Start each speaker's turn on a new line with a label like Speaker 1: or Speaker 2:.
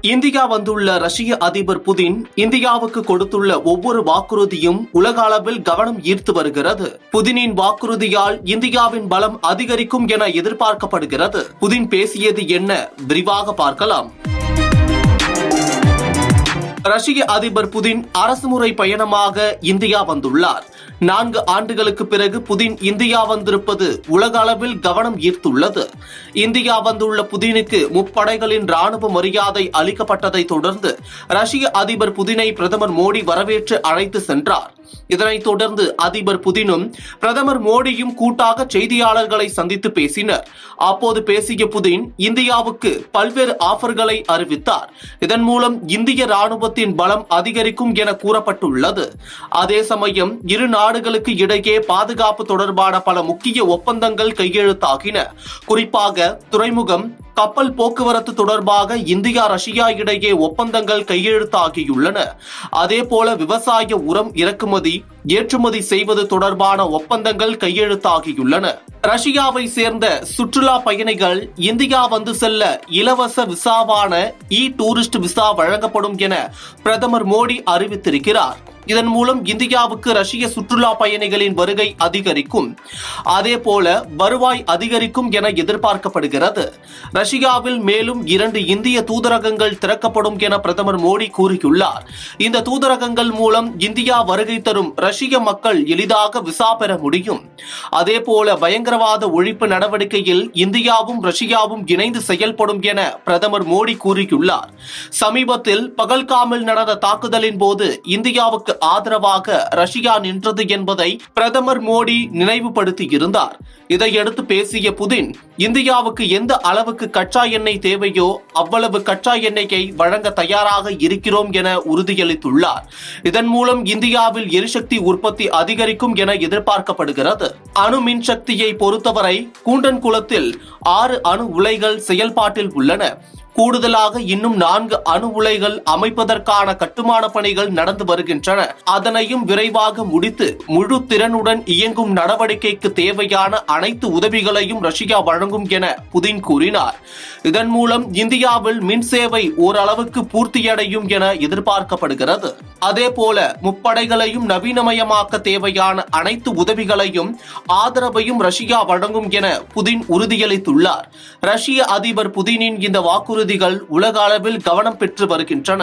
Speaker 1: India வந்துள்ள ரஷ்ய அதிபர் புதின் இந்தியாவுக்கு கொடுத்துள்ள ஒவ்வொரு வாக்குறுதியும் உலக அளவில் கவனம் ஈர்த்து வருகிறது. புதினின் வாக்குறுதியால் இந்தியாவின் பலம் அதிகரிக்கும் என எதிர்பார்க்கப்படுகிறது. புதின் பேசியது என்ன? விரிவாக பார்க்கலாம். ரஷ்ய அதிபர் புதின் அரசுமுறை பயணமாக இந்தியா வந்துள்ளார். நான்கு ஆண்டுகளுக்கு பிறகு புதின் இந்தியா வந்திருப்பது உலக அளவில் கவனம் ஈர்த்துள்ளது. இந்தியா வந்துள்ள புதினுக்கு முப்படைகளின் ராணுவ மரியாதை அளிக்கப்பட்டதை தொடர்ந்து ரஷ்ய அதிபர் புதினை பிரதமர் மோடி வரவேற்று அழைத்து சென்றார். இதனைத் தொடர்ந்து அதிபர் புதினும் பிரதமர் மோடியும் கூட்டாக செய்தியாளர்களை சந்தித்து பேசினர். அப்போது பேசிய புதின் இந்தியாவுக்கு பல்வேறு ஆஃபர்களை அறிவித்தார். இதன் மூலம் இந்திய ராணுவத்தின் பலம் அதிகரிக்கும் என கூறப்பட்டுள்ளது. அதே சமயம் இரு நாடுகளுக்கு இடையே பாதுகாப்பு தொடர்பான பல முக்கிய ஒப்பந்தங்கள் கையெழுத்தாகின. குறிப்பாக துறைமுகம் கப்பல் போக்குவரத்து தொடர்பாக இந்தியா ரஷ்யா இடையே ஒப்பந்தங்கள் கையெழுத்தாகியுள்ளன. அதேபோல விவசாய உரம் இறக்குமதி ஏற்றுமதி செய்வது தொடர்பான ஒப்பந்தங்கள் கையெழுத்தாகியுள்ளன. ரஷ்யாவை சேர்ந்த சுற்றுலா பயணிகள் இந்தியா வந்து செல்ல இலவச விசாவான இ டூரிஸ்ட் விசா வழங்கப்படும் என பிரதமர் மோடி அறிவித்திருக்கிறார். இதன் மூலம் இந்தியாவுக்கு ரஷ்ய சுற்றுலா பயணிகளின் வருகை அதிகரிக்கும். அதே போல வருவாய் அதிகரிக்கும் என எதிர்பார்க்கப்படுகிறது. ரஷ்யாவில் மேலும் இரண்டு இந்திய தூதரகங்கள் திறக்கப்படும் என பிரதமர் மோடி கூறியுள்ளார். இந்த தூதரகங்கள் மூலம் இந்தியா வருகை தரும் ரஷ்ய மக்கள் எளிதாக விசா பெற முடியும். அதே போல பயங்கரவாத ஒழிப்பு நடவடிக்கையில் இந்தியாவும் ரஷ்யாவும் இணைந்து செயல்படும் என பிரதமர் மோடி கூறியுள்ளார். சமீபத்தில் பகல்காமில் நடந்த தாக்குதலின் போது இந்தியாவுக்கு ஆதரவாக ரஷ்யா நின்றது என்பதை பிரதமர் மோடி நினைவுபடுத்தியிருந்தார். இதையடுத்து பேசிய புதின் இந்தியாவுக்கு எந்த அளவுக்கு கச்சா எண்ணெய் தேவையோ அவ்வளவு கச்சா எண்ணெயை வழங்க தயாராக இருக்கிறோம் என உறுதியளித்துள்ளார். இதன் மூலம் இந்தியாவில் எரிசக்தி உற்பத்தி அதிகரிக்கும் என எதிர்பார்க்கப்படுகிறது. அணு மின் சக்தியை பொறுத்தவரை கூண்டன்குளத்தில் ஆறு அணு உலைகள் செயல்பாட்டில் உள்ளன. கூடுதலாக இன்னும் நான்கு அணு உலைகள் அமைப்பதற்கான கட்டுமான பணிகள் நடந்து வருகின்றன. அதனையும் விரைவாக முடித்து முழு திறனுடன் இயங்கும் நடவடிக்கைக்கு தேவையான அனைத்து உதவிகளையும் ரஷ்யா வழங்கும் என புதின் கூறினார். இதன் மூலம் இந்தியாவில் மின் சேவை ஓரளவுக்கு பூர்த்தியடையும் என எதிர்பார்க்கப்படுகிறது. அதேபோல முப்படைகளையும் நவீனமயமாக்க தேவையான அனைத்து உதவிகளையும் ஆதரவையும் ரஷ்யா வழங்கும் என புதின் உறுதியளித்துள்ளார். ரஷ்ய அதிபர் புதினின் இந்த வாக்குறுதி வாக்குறுதிகள் உலக அளவில் கவனம் பெற்று வருகின்றன.